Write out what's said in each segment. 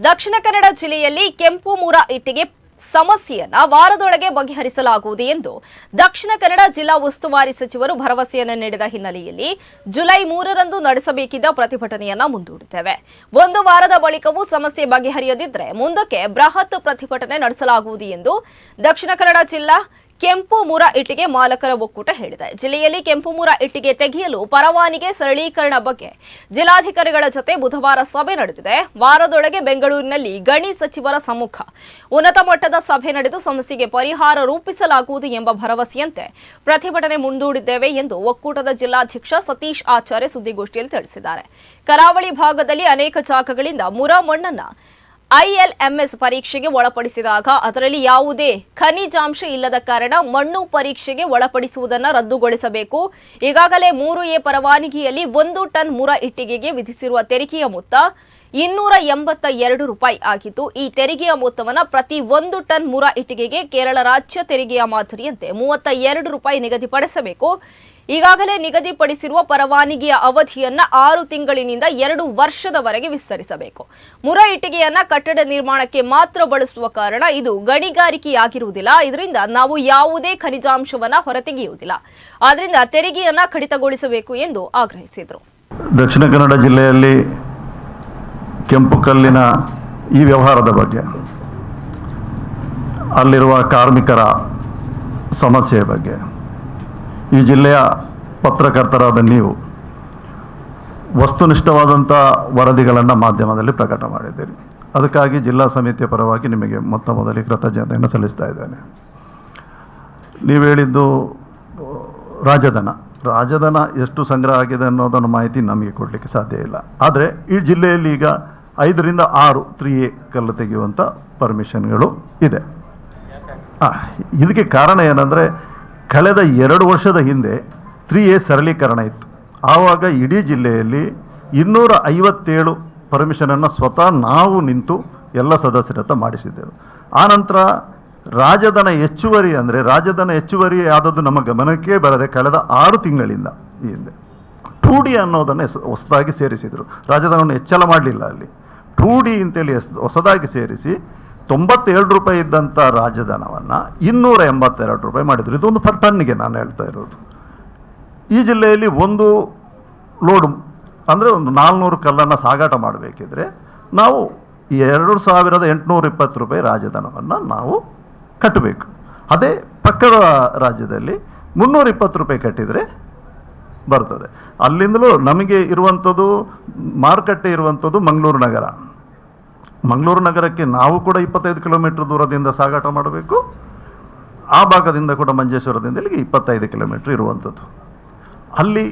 ದಕ್ಷಿಣ ಕನ್ನಡ ಜಿಲ್ಲೆಯಲ್ಲಿ ಕೆಂಪು ಮೂರ ಇಟ್ಟಿಗೆ ಸಮಸ್ಯೆಯನ್ನ ವಾರದೊಳಗೆ ಬಗೆಹರಿಸಲಾಗುವುದು ಎಂದು ದಕ್ಷಿಣ ಕನ್ನಡ ಜಿಲ್ಲಾ ಉಸ್ತುವಾರಿ ಸಚಿವರು ಭರವಸೆಯನ್ನು ನೀಡಿದ ಹಿನ್ನೆಲೆಯಲ್ಲಿ ಜುಲೈ ಮೂರರಂದು ನಡೆಸಬೇಕಿದ್ದ ಪ್ರತಿಭಟನೆಯನ್ನ ಮುಂದೂಡುತ್ತೇವೆ ಒಂದು ವಾರದ ಬಳಿಕವೂ ಸಮಸ್ಯೆ ಬಗೆಹರಿಯದಿದ್ದರೆ ಮುಂದಕ್ಕೆ ಬೃಹತ್ ಪ್ರತಿಭಟನೆ ನಡೆಸಲಾಗುವುದು ಎಂದು ದಕ್ಷಿಣ ಕನ್ನಡ ಜಿಲ್ಲಾ ಕೆಂಪು ಮೂರ ಇಟ್ಟಿಗೆ ಮಾಲಕರ ಒಕ್ಕೂಟ ಹೇಳಿದೆ. ಜಿಲ್ಲೆಯಲ್ಲಿ ಕೆಂಪು ಮೂರ ಇಟ್ಟಿಗೆ ತೆಗೆಯಲು ಪರವಾನಿಗೆ ಸರಳೀಕರಣ ಬಗ್ಗೆ ಜಿಲ್ಲಾಧಿಕಾರಿಗಳ ಜೊತೆ ಬುಧವಾರ ಸಭೆ ನಡೆದಿದೆ. ವಾರದೊಳಗೆ ಬೆಂಗಳೂರಿನಲ್ಲಿ ಗಣಿ ಸಚಿವರ ಸಮ್ಮುಖ. ಉನ್ನತ ಮಟ್ಟದ ಸಭೆ ನಡೆದು ಸಮಸ್ಯೆಗೆ ಪರಿಹಾರ ರೂಪಿಸಲಾಗುವುದು ಎಂಬ ಭರವಸೆಯಂತೆ ಪ್ರತಿಭಟನೆ ಮುಂದೂಡಿದ್ದೇವೆ ಎಂದು ಒಕ್ಕೂಟದ ಜಿಲ್ಲಾಧ್ಯಕ್ಷ ಸತೀಶ್ ಆಚಾರ್ಯ ಸುದ್ದಿಗೋಷ್ಠಿಯಲ್ಲಿ ತಿಳಿಸಿದ್ದಾರೆ. ಕರಾವಳಿ ಭಾಗದಲ್ಲಿ ಅನೇಕ ಜಾಗಗಳಿಂದ ಮುರ ಮಣ್ಣನ್ನ ಐಎಲ್ಎಂಎಸ್ ಪರೀಕ್ಷೆಗೆ ಒಳಪಡಿಸಿದಾಗ ಅದರಲ್ಲಿ ಯಾವುದೇ ಖನಿಜಾಂಶ ಇಲ್ಲದ ಕಾರಣ ಮಣ್ಣು ಪರೀಕ್ಷೆಗೆ ಒಳಪಡಿಸುವುದನ್ನು ರದ್ದುಗೊಳಿಸಬೇಕು. ಈಗಾಗಲೇ ಮೂರು ಎ ಪರವಾನಗಿಯಲ್ಲಿ ಒಂದು ಟನ್ ಮುರ ಇಟ್ಟಿಗೆಗೆ ವಿಧಿಸಿರುವ ತೆರಿಗೆಯ ಮೊತ್ತ ಇನ್ನೂರ ಎಂಬತ್ತ ಎರಡು ರೂಪಾಯಿ ಆಗಿದ್ದು, ಈ ತೆರಿಗೆಯ ಮೊತ್ತವನ್ನು ಪ್ರತಿ ಒಂದು ಟನ್ ಮುರ ಇಟ್ಟಿಗೆಗೆ ಕೇರಳ ರಾಜ್ಯ ತೆರಿಗೆಯ ಮಾದರಿಯಂತೆ ಮೂವತ್ತ ಎರಡು ರೂಪಾಯಿ ನಿಗದಿಪಡಿಸಬೇಕು. ಈಗಾಗಲೇ ನಿಗದಿಪಡಿಸಿರುವ ಪರವಾನಗಿಯ ಅವಧಿಯನ್ನು ಆರು ತಿಂಗಳಿನಿಂದ ಎರಡು ವರ್ಷದವರೆಗೆ ವಿಸ್ತರಿಸಬೇಕು. ಮುರ ಇಟ್ಟಿಗೆಯನ್ನ ಕಟ್ಟಡ ನಿರ್ಮಾಣಕ್ಕೆ ಮಾತ್ರ ಬಳಸುವ ಕಾರಣ ಇದು ಗಣಿಗಾರಿಕೆಯಾಗಿರುವುದಿಲ್ಲ. ಇದರಿಂದ ನಾವು ಯಾವುದೇ ಖನಿಜಾಂಶವನ್ನ ಹೊರತೆಗೆಯುವುದಿಲ್ಲ. ಆದ್ದರಿಂದ ತೆರಿಗೆಯನ್ನ ಕಡಿತಗೊಳಿಸಬೇಕು ಎಂದು ಆಗ್ರಹಿಸಿದರು. ದಕ್ಷಿಣ ಕನ್ನಡ ಜಿಲ್ಲೆಯಲ್ಲಿ ಕೆಂಪು ಕಲ್ಲಿನ ಈ ವ್ಯವಹಾರದ ಬಗ್ಗೆ, ಅಲ್ಲಿರುವ ಕಾರ್ಮಿಕರ ಸಮಸ್ಯೆಯ ಬಗ್ಗೆ, ಈ ಜಿಲ್ಲೆಯ ಪತ್ರಕರ್ತರಾದ ನೀವು ವಸ್ತುನಿಷ್ಠವಾದಂಥ ವರದಿಗಳನ್ನು ಮಾಧ್ಯಮದಲ್ಲಿ ಪ್ರಕಟ ಮಾಡಿದ್ದೀರಿ. ಅದಕ್ಕಾಗಿ ಜಿಲ್ಲಾ ಸಮಿತಿಯ ಪರವಾಗಿ ನಿಮಗೆ ಮೊತ್ತ ಮೊದಲಿಗೆ ಕೃತಜ್ಞತೆಯನ್ನು ಸಲ್ಲಿಸ್ತಾ ಇದ್ದೇನೆ. ನೀವು ಹೇಳಿದ್ದು, ರಾಜಧನ. ರಾಜಧನ ಎಷ್ಟು ಸಂಗ್ರಹ ಆಗಿದೆ ಅನ್ನೋದನ್ನು ಮಾಹಿತಿ ನಮಗೆ ಕೊಡಲಿಕ್ಕೆ ಸಾಧ್ಯ ಇಲ್ಲ. ಆದರೆ ಈ ಜಿಲ್ಲೆಯಲ್ಲಿ ಈಗ ಐದರಿಂದ ಆರು ತ್ರೀ ಎ ಕಲ್ಲು ತೆಗೆಯುವಂಥ ಪರ್ಮಿಷನ್ಗಳು ಇದೆ. ಇದಕ್ಕೆ ಕಾರಣ ಏನಂದರೆ ಕಳೆದ ಎರಡು ವರ್ಷದ ಹಿಂದೆ ತ್ರೀ ಎ ಸರಳೀಕರಣ ಇತ್ತು. ಆವಾಗ ಇಡೀ ಜಿಲ್ಲೆಯಲ್ಲಿ ಇನ್ನೂರ ಐವತ್ತೇಳು ಪರ್ಮಿಷನನ್ನು ಸ್ವತಃ ನಾವು ನಿಂತು ಎಲ್ಲ ಸದಸ್ಯರ ಹತ್ರ ಮಾಡಿಸಿದ್ದೆವು ಆನಂತರ ರಾಜಧನ ಹೆಚ್ಚುವರಿ ಅಂದರೆ ರಾಜಧನ ಹೆಚ್ಚುವರಿ ಆದದ್ದು ನಮ್ಮ ಗಮನಕ್ಕೆ ಬರದೆ ಕಳೆದ ಆರು ತಿಂಗಳಿಂದ ಈ ಹಿಂದೆ. ಟೂ ಡಿ ಅನ್ನೋದನ್ನು ಹೆಸ- ಹೊಸದಾಗಿ ಸೇರಿಸಿದರು. ರಾಜಧನವನ್ನು ಹೆಚ್ಚಳ ಮಾಡಲಿಲ್ಲ ಅಲ್ಲಿ. ಟೂ ಡಿ ಅಂತೇಳಿ ಹೆಸ್- ಹೊಸದಾಗಿ ಸೇರಿಸಿ ತೊಂಬತ್ತೇಳು ರೂಪಾಯಿ ಇದ್ದಂಥ ರಾಜಧನವನ್ನು ಇನ್ನೂರ ಎಂಬತ್ತೆರಡು ರೂಪಾಯಿ ಮಾಡಿದರು. ಇದೊಂದು ಪರ್ ಟನ್ನಿಗೆ ನಾನು ಹೇಳ್ತಾ ಇರೋದು. ಈ ಜಿಲ್ಲೆಯಲ್ಲಿ ಒಂದು ಲೋಡ್, ಅಂದರೆ ಒಂದು ನಾಲ್ನೂರು ಕಲ್ಲನ್ನು ಸಾಗಾಟ ಮಾಡಬೇಕಿದ್ರೆ ನಾವು ಎರಡು ಸಾವಿರದ ಎಂಟುನೂರ ಇಪ್ಪತ್ತು ರೂಪಾಯಿ ರಾಜಧನವನ್ನು ನಾವು ಕಟ್ಟಬೇಕು. ಅದೇ ಪಕ್ಕದ ರಾಜ್ಯದಲ್ಲಿ ಮುನ್ನೂರ ಇಪ್ಪತ್ತು ರೂಪಾಯಿ ಕಟ್ಟಿದರೆ ಬರ್ತದೆ. ಅಲ್ಲಿಂದಲೂ ನಮಗೆ ಇರುವಂಥದ್ದು, ಮಾರುಕಟ್ಟೆ ಇರುವಂಥದ್ದು ಮಂಗಳೂರು ನಗರ. ಮಂಗಳೂರು ನಗರಕ್ಕೆ ನಾವು ಕೂಡ ಇಪ್ಪತ್ತೈದು ಕಿಲೋಮೀಟರ್ ದೂರದಿಂದ ಸಾಗಾಟ ಮಾಡಬೇಕು. ಆ ಭಾಗದಿಂದ ಕೂಡ ಮಂಜೇಶ್ವರದಿಂದ ಇಲ್ಲಿಗೆ ಇಪ್ಪತ್ತೈದು ಕಿಲೋಮೀಟರ್ ಇರುವಂಥದ್ದು. ಅಲ್ಲಿ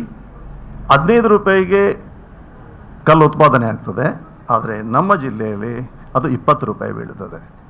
ಹದಿನೈದು ರೂಪಾಯಿಗೆ ಕಲ್ಲು ಉತ್ಪಾದನೆ ಆಗ್ತದೆ. ಆದರೆ ನಮ್ಮ ಜಿಲ್ಲೆಯಲ್ಲಿ ಅದು ಇಪ್ಪತ್ತು ರೂಪಾಯಿ ಬೀಳ್ತದೆ.